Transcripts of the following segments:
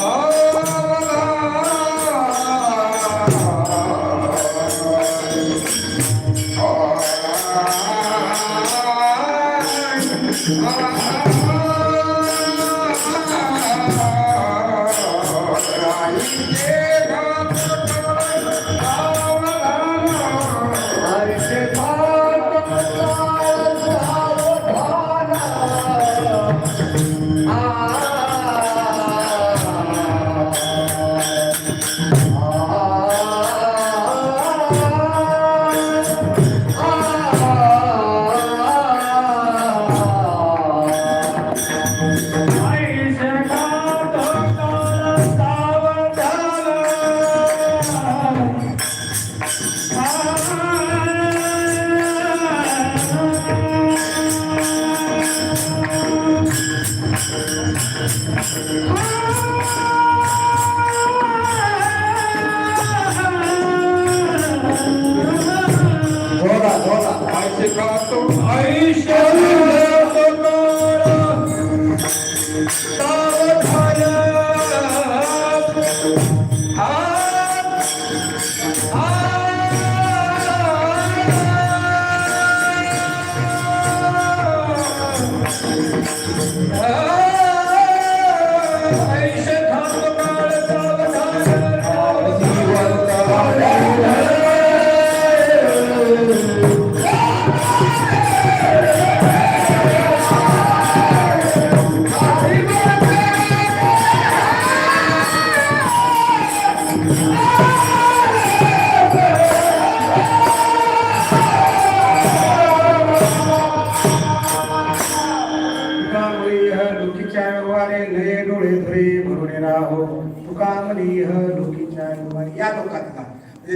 God. जोरा जोरा तुका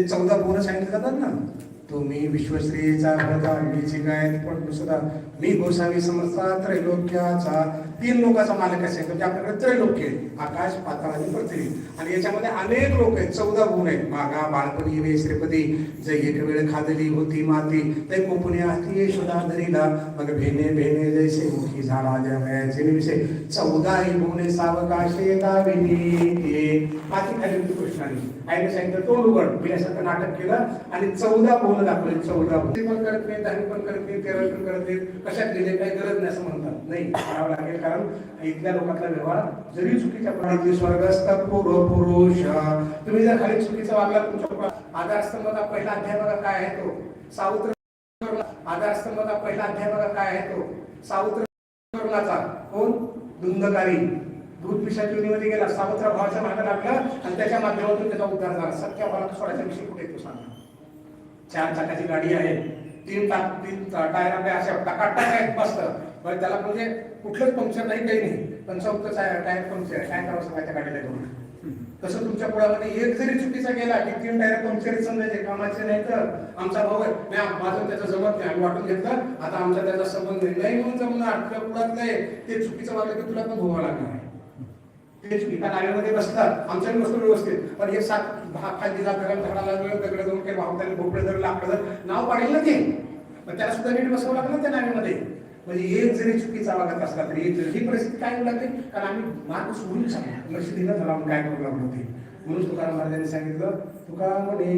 ते चौदा पोरं सांगितलं जातात ना. तुम्ही विश्वश्रीचा भरता मीची काय पण सुद्धा मी गोसावी समजता त्रैलोक्याचा तीन लोकांचा मालक असेल म्हणजे आपल्याकडे त्रैलोक्य आहे आकाश पाताळ आणि पृथ्वी. आणि याच्यामध्ये अनेक लोक आहेत चौदा गुण आहेत. मागा बाळपणी वे श्रीपती. जे एक वेळ खादली होती माती. ते कोपणी आती यशोदा धरीला मग भेने भेने जैसे मुखी झाडा ज्या वयाचे विषय चौदा ही गुणे सावकाशे दाविनी. माती खाली होती कृष्णाने. आईने सांगितलं तोंड उघड. मी असं नाटक केलं आणि चौदा गुण दाखवले चौदा गुण ते पण करत नाही दहावी पण करत नाही तेरावी पण करत नाही कशात गेले काही गरज नाही असं म्हणतात. नाही करावं लागेल कारण इथल्या लोकांचा व्यवहार जरी चुकीच्या प्राणी स्वर्गस्थ पूर्व पुरुष तुम्ही जर खाली चुकीचा वागला तुमच्या आधारस्तंभाचा पहिला अध्याय बघा काय आहे तो. सावत्र आधारस्तंभाचा पहिला अध्याय बघा काय आहे तो. सावत्र कोण? धुंदकारी. दूध पिशाच्या योनीमध्ये गेला. सावत्र भावाच्या मागे लागला आणि त्याच्या माध्यमातून त्याचा उद्धार झाला. सख्या भावाला सोडायचा विषय कुठे तो सांगा. चार चाकाची गाडी आहे. तीन टाक तीन टायर अशा टाकाटाक आहेत मस्त. बरं त्याला म्हणजे कुठलंच पंक्चर नाही काही नाही. पण चौकच टायर पंक्चर आहे. काय करावं सांगायच्या गाडीला घेऊन तसं तुमच्या पुढामध्ये एक जरी चुकीचा गेला की तीन टायर पंक्चर समजायचे कामाचे नाही तर आमचा भाऊ आहे. नाही माझं त्याचं जमत नाही. आम्ही वाटून घेतलं. आता आमचा त्याचा संबंध नाही. नाही म्हणून जमणार. तुझ्या पुढात नाही ते चुकीचं वाटलं की तुला पण भोगावं लागणार. तेच ते एका नाव्यामध्ये बसतात आमच्या बसतो व्यवस्थित पण हे सात भाग खाली जात घराला झाडाला दगड जाऊन काही वाहताना भोपळे जर आपलं नाव पाडेल ना ते पण त्याला सुद्धा नीट बसवावं लागलं त्या नाव्यामध्ये म्हणजे एक जरी चुकीचा वागत असला तरी एक जरी ही परिस्थिती काय होऊ लागली कारण आम्ही मार्ग सोडून सांगू लक्ष दिलं झालं आपण काय करू लागलो ते म्हणून तुकाराम महाराजांनी सांगितलं तुका म्हणे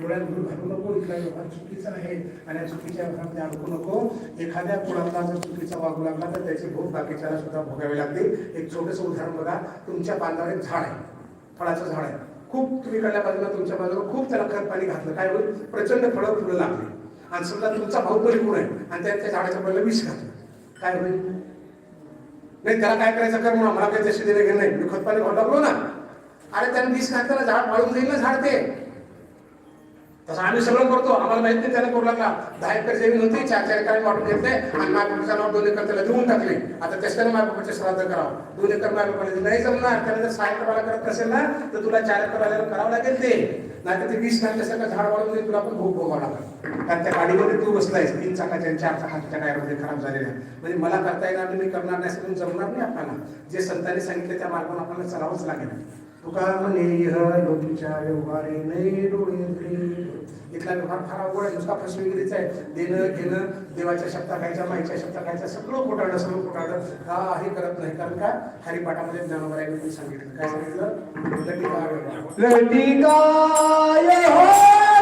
डोळ्यात गुरु घालू नको इथला व्यवहार चुकीचा आहे आणि या चुकीच्या व्यवहारामध्ये अडकू नको. एखाद्या कुणाला जर चुकीचा वागू लागला तर त्याचे भोग बाकीच्याला सुद्धा भोगावे लागतील एक छोटंसं उदाहरण बघा तुमच्या बांधावर एक झाड आहे फळाचं झाड आहे. खूप तुम्ही कडल्या बाजूला तुमच्या बाजूला खूप त्याला खत पाणी घातलं. काय होईल? प्रचंड फळं फुलं लागली. आणि समजा तुमचा भाऊ परिपूर्ण आहे आणि त्या त्या झाडाच्या पहिलं विष घातलं काय होईल? नाही त्याला काय करायचं कर म्हणून? मला काही तशी देणे घेणं नाही. मी खत पाणी ना. अरे त्याने विष घातलं ना झाड वाळून जाईल ना झाड ते. तसं आम्ही सगळं करतो. आम्हाला माहीत नाही त्याने करू लागला. दहा एकर जमीन होती चार चार एकर वाटून घेतले आणि माझ्या नाव दोन एकर त्याला देऊन टाकले. आता त्याच्याने माझ्या बापाचे श्राद्ध करावं. दोन एकर माझ्या बापाला नाही जमणार. त्याला जर सहा एकर करत असेल ना तर तुला चार एकर वाल्याला करावं लागेल ते. नाहीतर ते वीस नाट्यासारखं झाड वाढून दे, तुला पण भोग भोगावं लागेल. कारण त्या गाडीमध्ये तू बसलायस. तीन चाकाच्या चार चाकाच्या टायरमध्ये खराब झालेल्या म्हणजे मला करता येणार मी करणार नाही असं जमणार नाही आपल्याला. जे संतांनी सांगितलं त्या मार्गाने आपल्याला चालावंच लागेल. तुका म्हणे इह लोकीच्या व्यवहारे नाही डोळे उघडे. इथला व्यवहार फार अवघड आहे नुसता फसवेगिरीचा आहे देणं घेणं देवाच्या शब्दा खायच्या माईच्या शब्दा खायच्या सगळं खोटाडं सगळं खोटाडं हे करत नाही कारण का हरिपाठामध्ये ज्ञानोबरायांनी सांगितलं काय सांगितलं लटिका व्यवहार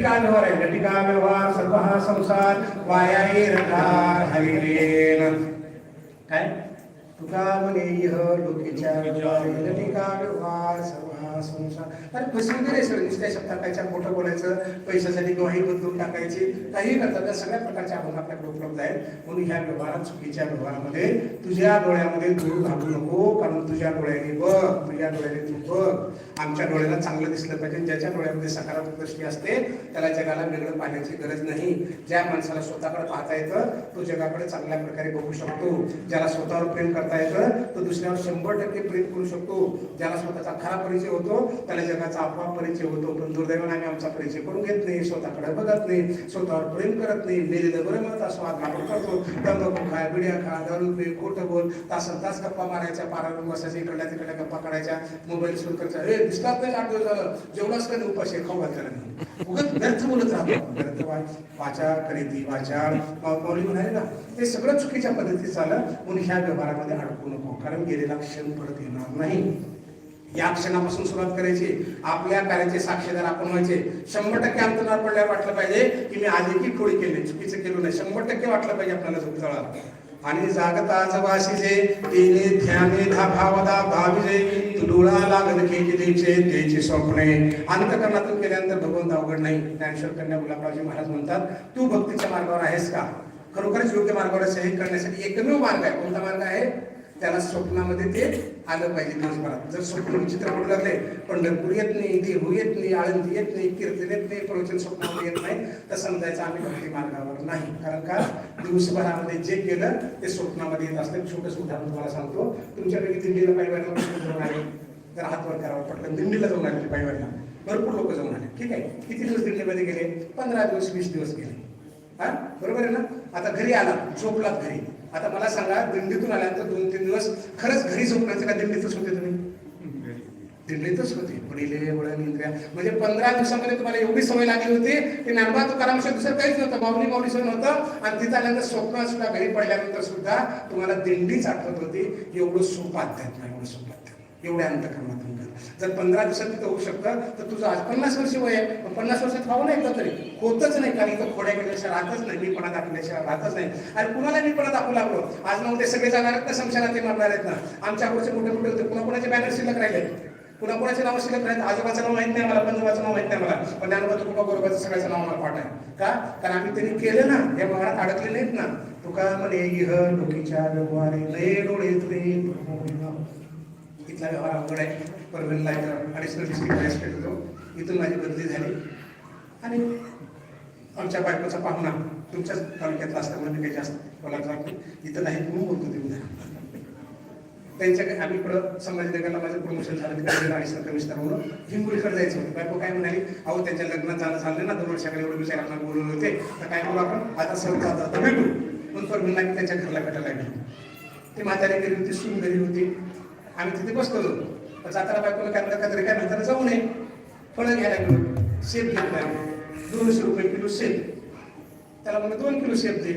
लटिका व्यवहार आहे लटिका व्यवहार सर्व हा संसार वाया रंगार हरिरेन काय? तुका म्हणे इह लोकीच्या व्यवहारी लटिका व्यवहार सर्व हा संसार अरे फसवून रे सर नुसत्या शब्दात मोठं बोलायचं पैशासाठी गवाही बदलून टाकायची काही करतात. त्या सगळ्या प्रकारचे आपण आपल्याकडे उपलब्ध आहेत म्हणून ह्या व्यवहारात चुकीच्या व्यवहारामध्ये तुझ्या डोळ्यामध्ये धूळ घालू नको कारण तुझ्या डोळ्याने बघ तुझ्या डोळ्याने तू बघ. आमच्या डोळ्याला चांगलं दिसलं पाहिजे. ज्याच्या डोळ्यामध्ये सकारात्मक दृष्टी असते त्याला जगाला वेगळं पाहण्याची गरज नाही. ज्या माणसाला स्वतःकडे पाहता येतं तो जगाकडे चांगल्या प्रकारे बघू शकतो. ज्याला स्वतःवर प्रेम करता येतं तो दुसऱ्यावर शंभर टक्के प्रेम करू शकतो. ज्याला स्वतःचा खरा परिचय होतो त्याला जगाचा आपोआप परिचय होतो. पण दुर्दैवाने आम्ही आमचा परिचय करून घेत नाही स्वतःकडे बघत नाही स्वतःवर प्रेम करत नाही. मेलेलं बरं म्हणत असं आपण करतो. तंबाखू खा बिड्या खा दारू पे खोटं बोल तासन तास गप्पा मारायच्या पारावर बसायच्या इकडल्या तिकडल्या गप्पा काढायच्या मोबाईल सुरू करायचा हे दिसतात नाही आठ दिवस झालं? जेवणाच कधी उपाशी? खाऊ घातलेला नाही. उगाच व्यर्थ बोलत राहतो व्यर्थ वाचा खरेदी वाचा मौली म्हणाले ना ते सगळं चुकीच्या पद्धतीत चाललं म्हणून ह्या व्यवहारामध्ये अडकू नको. कारण गेलेला क्षण परत येणार नाही. या क्षणापासून सुरुवात करायची. आपल्या कार्याचे साक्षीदार आपण व्हायचे. शंभर टक्के अंतरावर पडल्यावर वाटलं पाहिजे की मी आधी की खोडी केली. चुकीचं केलं नाही. शंभर टक्के वाटलं पाहिजे आपल्याला झुकतळा आणि जागताच वासिजे तिने ध्याने धाभावदा भाविजे डोळा लागल की द्यायचे द्यायचे स्वप्ने. अंतकरणातून केल्यानंतर भगवंत अवघड नाही. ज्ञानेश्वर कन्या गुलाबरावजी महाराज म्हणतात तू भक्तीच्या मार्गावर आहेस का? खरोखरच योग्य मार्गावर सही करण्यासाठी एकमेव मार्ग आहे. कोणता मार्ग आहे? त्याला स्वप्नामध्ये ते आलं पाहिजे दिवसभरात. जर स्वप्न विचित्र पडू लागले पंढरपूर येत नाही देहू येत नाही आळंदी येत नाही कीर्तन येत नाही प्रवचन स्वप्नामध्ये येत नाही तर समजायचं आम्ही भक्ती मार्गावर नाही. कारण का? दिवसभरामध्ये जे केलं ते स्वप्नामध्ये येत असतं. छोटस उदाहरण तुम्हाला सांगतो. तुमच्यापैकी दिंडीला पायवायला जाऊन आले. तर करावं पटकन दिंडीला जाऊन आले पायवायला भरपूर लोक जाऊन आले. ठीक आहे? किती दिवस दिंडीमध्ये गेले? पंधरा दिवस वीस दिवस गेले. हा? बरोबर आहे ना? आता घरी आला झोपलात घरी. आता मला सांगा दिंडीतून आल्यानंतर दोन तीन दिवस खरंच घरी झोपण्याचे का दिंडीतच होते तुम्ही? दिंडीतच होते. पडिले वळण म्हणजे पंधरा दिवसामध्ये तुम्हाला एवढी सवय लागली होती की नानबा तुकारामशिवाय दुसरं काहीच नव्हतं. माऊली माऊली सवय नव्हतं आणि तिथं आल्यानंतर स्वप्न सुद्धा घरी पडल्यानंतर सुद्धा तुम्हाला दिंडीच आठवत होती. एवढं सोपं अध्यात्म एवढं सोपं अध्यात्म एवढ्या अंतकरणातून कर. जर पंधरा दिवसात तिथं होऊ शकतं तर तुझं आज पन्नास वर्ष वय आहे. पण पन्नास वर्षात व्हावं नाही का तरी होतच नाही कारण इथं खोड्या गेल्याशिवाय राहतच नाही मी पणा दाखवल्याशिवाय राहतच नाही. आणि कुणाला मी पणा दाखवू लागलो? आज ना उद्या सगळे जाणार आहेत ना संशयाला ते मारणार आहेत ना. आमच्या पुढचे मोठे मोठे होते कुणा कुणाचे बॅनर शिल्लक राहिले? कुणा कुणाचे नाव शिल्लक राहिले? आजोबाचं नाव माहीत नाही मला पंजोबाचं नाव माहीत नाही मला. पण ज्ञानोबा तुकोबा बरोबरचं सगळ्याचं नाव मला पाठ आहे. का? कारण आम्ही त्यांनी केलं ना या व्यवहारात अडकले नाहीत ना. तुका म्हणे इह डोकीच्या व्यवहारे लय डोळे तुरे इथला व्यवहार अवघड आहे. परभणीला अडिशनल डिस्ट्रिक्ट मॅजिस्ट्रेट होतो इथून माझी बदली झाली. आणि आमच्या बायकोचा पाहुणा तुमच्याच तालुक्यातला असल्यामुळे मी काही जास्त बोलायला लागतो इथं नाही म्हणून बोलतो ते उद्या त्यांच्याकडे आम्ही इकडं संभाजीनगरला माझं प्रमोशन झालं तिकडे अडिशनल कमिशनर म्हणून. हिंगोलीकडे जायचं होतं. बायको काय म्हणाली अहो त्यांच्या लग्न झालं झालं ना दोन वर्षाकडे एवढं विचार बोलवले होते. तर काय बोलू आपण? आता सहज जाता आता भेटू. म्हणून परभणीला मी त्यांच्या घरला भेटायला गेलो ते म्हातारी गेली होती सून घरी होती. आम्ही तिथे बसलो. होतो पण जाताना बायकोला काय म्हणतात काय तरी काय म्हणताना जाऊ नये. फळं घ्यायला गेलो. सेब घेतला दोनशे रुपये किलो सेब त्याला म्हणलं दोन किलो सेब दे.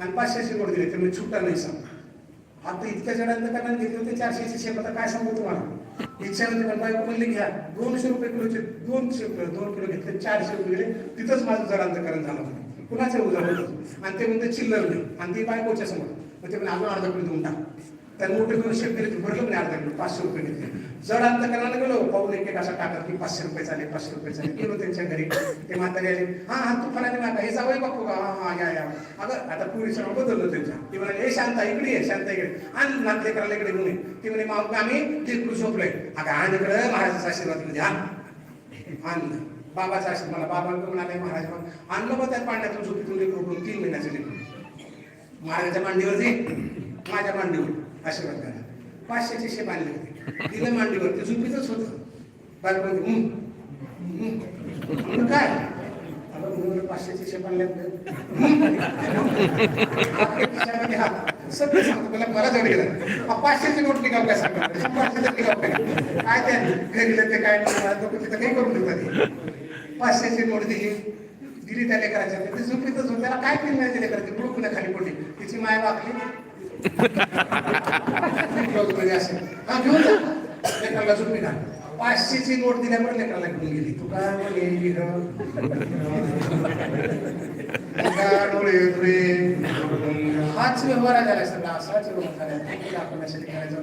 आणि पाचशेचे गोड दिले. त्यामुळे छुट्टा नाही सांग आता इतक्या जणांना कारण घेतले होते चारशेचे सेब आता काय सांगू तुम्हाला? इच्छा होती पण बायको म्हणले घ्या. दोनशे रुपये किलोचे दोन सेब दोन किलो घेतले चारशे रुपये गेले तिथंच माझं जडांतकरण झालं होतं. कुणाचं उदाहरण आणि ते म्हणते चिल्लर नाही. आणि ते बायकोच्या समोर. मग ते म्हणजे अजून अर्धा किलो देऊन टाक. त्याला मोठे करून शेप भरलं म्हणे अर्धा किलो पाचशे रुपये घेतले. जड अंतकरणाला गेलो पाहून एक एक असा टाकत की पाचशे रुपये चालेल पाचशे रुपये चालेल गेलो त्यांच्या घरी. ते म्हातारे आले हा हा तू फराने मागा हे जावई बघतो का? हा हा या या. अगं आता पुरी सर्व बदललो त्यांच्या ते म्हणाले हे शांता इकडे ये शांता इकडे आणि नातले करायला इकडे म्हणे ते ती म्हणे मग आम्ही? लेकरू झोपलोय? अगं आणि इकडे महाराजाचा आशीर्वाद म्हणजे हा आणलं बाबाचा आशीर्वाद मला बाबा म्हणाले महाराज आणलं मग त्या पाण्यातून झोपीतून लेकरू तीन महिन्याचे लेकरू. महाराजाच्या मांडीवर दे माझ्या मांडीवर. आशीर्वाद करा पाचशेचे शेप आणले होते. दिलं मांडीवर. ते झुपीतच होतं. बालपण. म्हणते, काय? अगं पाचशेचे शेप आणले सगळं सांगतो. मला मला गेलं. पाचशेची नोट निघाव काय पाचशेचं निघाव काय काय ते? घरी ते काय तिथं काही करून देतात पाचशेची नोट दिली. दिली त्या लेकराच्या. ते झोपीतच होत. त्याला काय केलं नाही लेकराची बुडकुण्या खाली पडली. तिची माय वाकली. लेकराला झोपी ना पाचशेची नोट दिल्यावर लेकराला घेऊन गेली तू काय म्हणे हाच व्यवहार झाला सगळा असाच व्यवहार झाला आपण अशा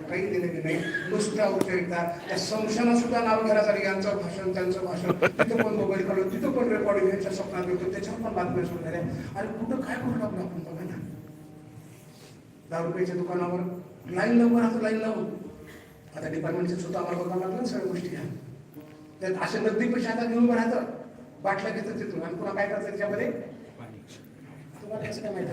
काही नाही नुसत्या उपयोगिता त्या संशयानं सुद्धा नाव घरासाठी यांचं भाषण त्यांचं भाषण तिथं पण मोबाईल काढून तिथं पण रेकॉर्डिंग यांच्या स्वप्नात येतो त्याच्यावर पण बातम्या सुरू झाल्या आणि कुठं काय करू लागलो आपण दहा रुपयाच्या दुकानावर लाईन लावून असं लाईन लावून. आता डिपार्टमेंटचे सुद्धा आम्हाला बघावं लागलं सगळ्या गोष्टी. ह्या त्यात असे नगदी पैसे आता घेऊन राहतं बाटल्या घेतात तिथून. आणि पुन्हा काय करतात त्याच्यामध्ये? तुम्हाला कसं काय माहिती?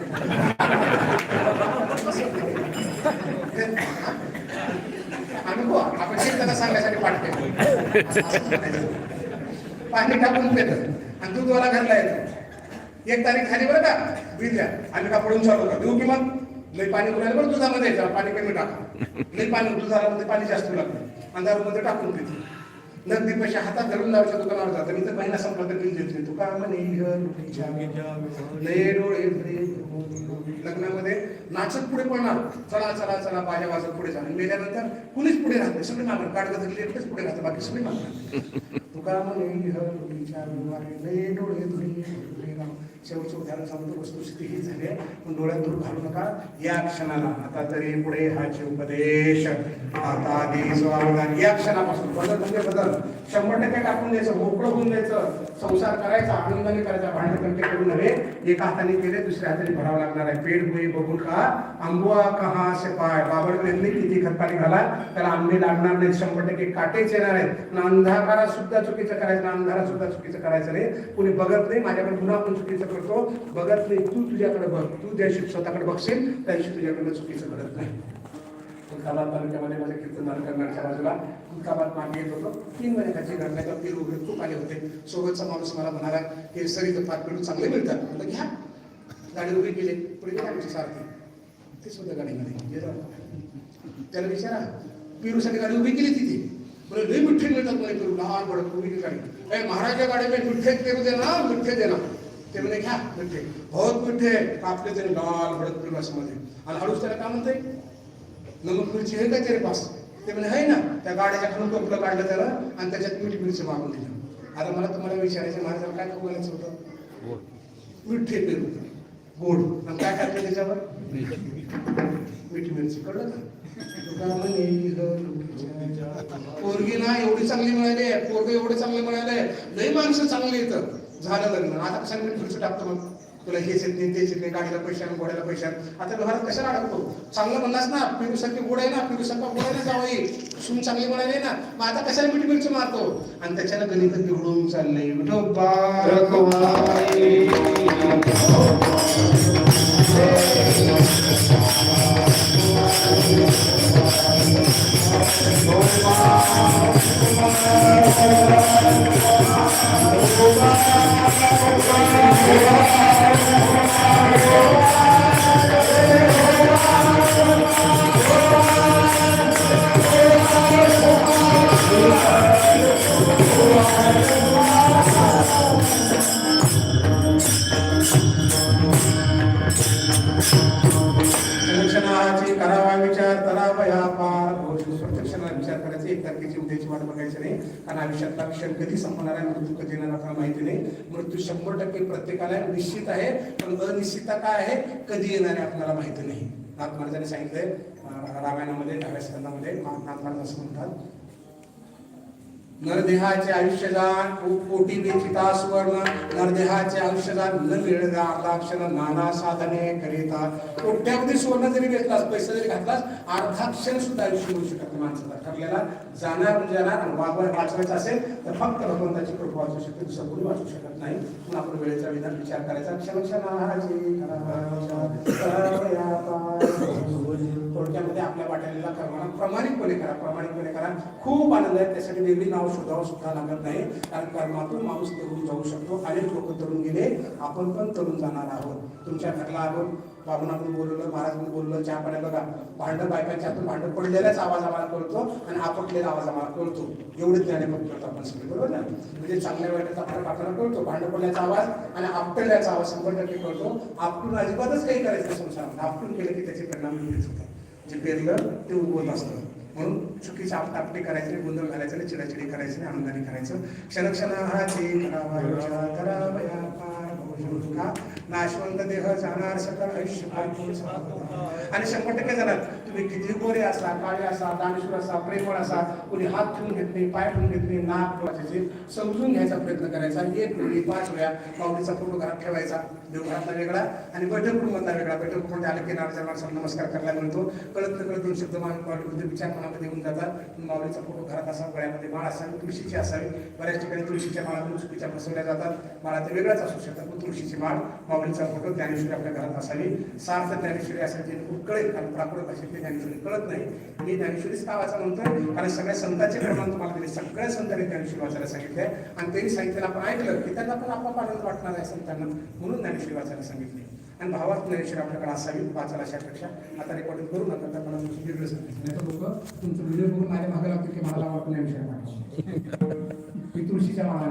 आपण शेताला सांगण्यासाठी पाणी टाकून पेत. आणि दूधवाला घरला येतो. एक तारीख खाली बरं का? बिल द्या. आम्ही का पडून चालू का देऊ की मग? लई पाणी उरायला बरं दुधामध्ये यायचं पाणी कमी टाका. लई पाणी दुधामध्ये पाणी जास्त लागतं. अंधारामध्ये टाकून पितो. नगदी पैसे हातात धरून लावायच्या दुकानावर जातात. मी तर महिना संपला तर बिल देत तू का म्हणे लय डोळे लग्नामध्ये नाचत पुढे पडणार चला चला चला बाजा वाजत पुढे जाणार. मेल्यानंतर कुणीच पुढे राहते सगळे मागणार काढत धरले एकटेच पुढे राहते. बाकी सगळे मागणार तुका म्हणे लय डोळे धुरी राम शेवटचं उदाहरण सांगतो वस्तुस्थिती ही झाली आहे. पण डोळ्यात दूर घालू नका. या क्षणाला आता तरी पुढे हाचे उपदेश आता आधी स्वावधान या क्षणापासून. बदल म्हणजे बदल. शंभर टक्के टाकून द्यायचं मोकळं होऊन द्यायचं. संसार करायचा आनंदाने करायचा. भांडणकंटे करू नव्हे एका हाताने केले दुसऱ्या हाताने भरावं लागणार आहे. पेट भुई बघून खा. आंबुआ कहा से पाय? बाबड वेदने किती खतपाणी घाला त्याला आंबे लागणार नाहीत. शंभर टक्के काटेच येणार आहेत. ना अंधाकारात सुद्धा चुकीचं करायचं ना अंधारात सुद्धा चुकीचं करायचं नाही. कुणी बघत नाही. माझ्याकडे पुन्हा पण चुकीचं करतो. बघत नाही. तू तुझ्याकडे बघ. तू ज्याशी स्वतःकडे बघशील त्या तुझ्याकडे चुकीचं करत नाही. तुलकाबाद तालुक्यामध्ये माझ्या कीर्तन करण्याच्या बाजूला. तुलकाबाद मागे येत होतो. तीन महिन्याची घडण्याच्या पीर वगैरे खूप आले होते. सोबतचा माणूस मला म्हणाला हे सरीचं पाच पेरू चांगले मिळतात. म्हणलं घ्या. गाडी उभी केली. पुढे गेले आमची सारखी. ते सुद्धा गाडीमध्ये त्याला विचारा. पेरूसाठी गाडी उभी केली तिथे. बोले लई मिठ्ठे मिळतात म्हणे पेरू. लहान पडत उभी केली गाडी. अरे महाराजा गाडी मी मिठ्ठे पेरू दे ना मिठ्ठे दे ना ते म्हणे घ्या मिठ्ठे. बहुत मिठ्ठे कापले त्याने लाल भडक पिरू असं मध्ये. आणि हळूच त्याला काय म्हणते नमक मिरची आहे का तेरे पास? ते म्हणे आहे ना. त्या गाड्याच्या खालून टोपलं काढलं त्याला आणि त्याच्यात मीठ मिरची मागून दिलं. आता मला तुम्हाला विचारायचं महाराजाला काय खाऊ घालायचं होतं मिठे पेरू गोड. आणि काय टाकलं त्याच्यावर? मिठी. मिरची. कळलं का? लुटीच्या पोरगी ना एवढी चांगली मिळाली पोरग एवढे चांगले मिळाले लई माणसं चांगली येतं झालं लग्न. आता कसं खुर्ची टाकतो मग? तुला हेच येत नाही तेच येत नाही गाडीला पैसे घोड्याला पैसे आण आता व्यवहार कशा अडकतो चांगलं म्हणलास ना पिरू सारखे गोड आहे ना पिरू सारखा गोड आहे येईल सून चांगली म्हणाले ना. मग आता कशाला मिठी मिरची मारतो? आणि त्याच्यानं गणित बिघडून चाललंय. Oh, कारण क्षण कधी संपणार आहे मृत्यू कधी येणार आपल्याला माहिती नाही. मृत्यू शंभर टक्के प्रत्येकाला निश्चित आहे पण अनिश्चितता काय आहे? कधी येणार आहे आपल्याला माहिती नाही. नाथ महाराजांनी सांगितलंय रामायणामध्ये दहाव्या स्कंदामध्ये नाथ महाराज असं म्हणतात नरदेहाचे आयुष्यदान कोटी बेचिता सुवर्ण नरदेहाचे आयुष्यदान जाण न मिळणार अर्धाक्षर नाना साधने करिता. कोट्यावधी सुवर्ण जरी घेतलास पैसे जरी घातलास अर्धाक्षर सुद्धा आयुष्य मिळू शकत माणसाला. ठरलेला जाणार म्हणजे जाणार आणि वाचवायचं असेल तर फक्त भगवंताची कृपा वाचू शकते दुसरं कोणी वाचू शकत नाही. पण आपण वेळेचा विधान विचार करायचा. क्षणक्षणाची थोडक्यामध्ये आपल्या वाटेला कर्म प्रामाणिकपणे करा प्रामाणिकपणे करा. खूप आनंद आहे त्यासाठी वेगळी नाव शोधावं सुद्धा लागत नाही. कारण कर्मातून माणूस तरुण जाऊ शकतो. अनेक लोक तरुण गेले आपण पण तरुण जाणार आहोत. तुमच्या घरला आलो बाबूनातून बोलवलं महाराजांनी बोलवलं चहा पाण्याला बघा. भांडं बायकांच्या हातून भांडं पडलेलाच आवाज आम्हाला कळतो आणि आपटलेला आवाज आम्हाला कळतो. एवढे ज्ञाने करतो आपण सगळे बरोबर ना? म्हणजे चांगल्या वाईटाचा फरक आपल्याला कळतो. भांडं पडल्याचा आवाज आणि आपटल्याचा आवाज शंभर टक्के कळतो. आपटून अजिबातच काही करायचं नाही आपटून केलं की त्याचे परिणाम वेगळेच होतात जे पेरलं ते उगवत असतं. म्हणून चुकीचे आपटापटी करायचे नाही गोंधळ घालायचं नाही चिडाचिडी करायची नाही आनंदाने करायचं. क्षणक्षण हा जे करावा नाशवंत देह जाणार सकल आयुष्य आणि शंभर टक्के जाणार तुम्ही किती गोरे असा काळे असा दानेश्वर असा प्रेमळ असा कोणी हात ठेवून घेत नाही पाय ठेवून घेत नाही नाक समजून घ्यायचा प्रयत्न करायचा एक वेळी पाच वेळा माऊलीचा फोटो घरात ठेवायचा. देवघरातला वेगळा आणि बैठक कुटुंबातला वेगळा. बैठक कुटुंबात आले की नारच्या माणसाला नमस्कार करायला मिळतो. कळत न कळत दोन शब्द माणूस विचार मनामध्ये येऊन जातात. माऊलीचा फोटो घरात असा गळ्यामध्ये माळ असावी तुळशीची असावी. बऱ्याच ठिकाणी तुळशीच्या माळातून चुकीच्या बसवल्या जातात. माळा ते वेगळाच असू शकतात पण तुळशीची माळ माऊलीचा फोटो ज्ञानेश्वरी आपल्या घरात असावी. सार्थ ज्ञानेश्वरी असायची खूप कळेल. कारण प्राकृत भाषेत ते ज्ञानेश्वरी कळत नाही. मी ज्ञानेश्वरीच का वाचा म्हणतोय कारण सगळ्या संतांचे प्रमाण तुम्हाला दिले. सगळ्या संतांनी ज्ञानेश्वरी वाचायला सांगितलंय. आणि त्यांनी सांगितलं आपण ऐकलं की त्यांना पण आपोआप आनंद वाटणार आहे संतांना. म्हणून ज्ञानेश्वरी वाचायला सांगितले. आणि भावात ज्ञानेश्वरी आपल्याकडे असावी वाचायला अशापेक्षा. आता रेकॉर्डिंग करू नका तर मला तुमची वेगळं सांगितलं. नाही तर लोक तुमचं व्हिडिओ बघून माझ्या मागे लागतील की मला वाटून ज्ञानेश्वरी मी तुळशीच्या माळा